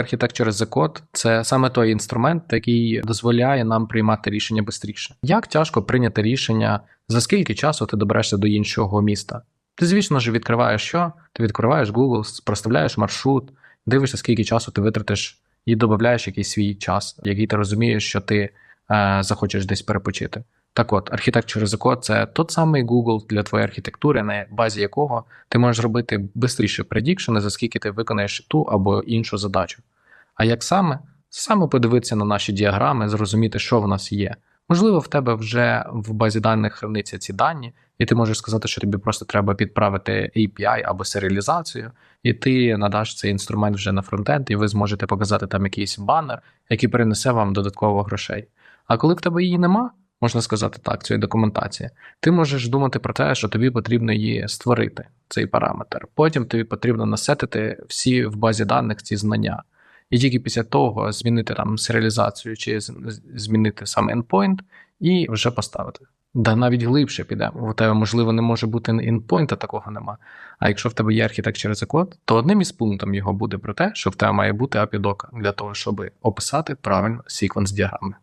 Architecture as Code – це саме той інструмент, який дозволяє нам приймати рішення швидше. Як тяжко прийняти рішення, за скільки часу ти доберешся до іншого міста? Ти, звісно ж, відкриваєш що? Ти відкриваєш Google, проставляєш маршрут, дивишся, скільки часу ти витратиш, і додаєш якийсь свій час, який ти розумієш, що ти е, захочеш десь перепочити. Так от, as a Code – це тот самий Google для твоєї архітектури, на базі якого ти можеш робити швидше предікшени, за скільки ти виконаєш ту або іншу задачу. А як саме? Саме подивитися на наші діаграми, зрозуміти, що в нас є. Можливо, в тебе вже в базі даних храниться ці дані, і ти можеш сказати, що тобі просто треба підправити API або серіалізацію, і ти надаш цей інструмент вже на фронтенд, і ви зможете показати там якийсь банер, який принесе вам додатково грошей. А коли в тебе її нема, можна сказати так, цієї документації, ти можеш думати про те, що тобі потрібно її створити, цей параметр. Потім тобі потрібно насетити всі в базі даних ці знання. І тільки після того змінити там серіалізацію чи змінити сам endpoint і вже поставити. Да навіть глибше підемо. У тебе, можливо, не може бути endpoint, а такого нема. А якщо в тебе є архітект через код, то одним із пунктів його буде про те, що в тебе має бути API дока для того, щоб описати правильно секвенс діаграми.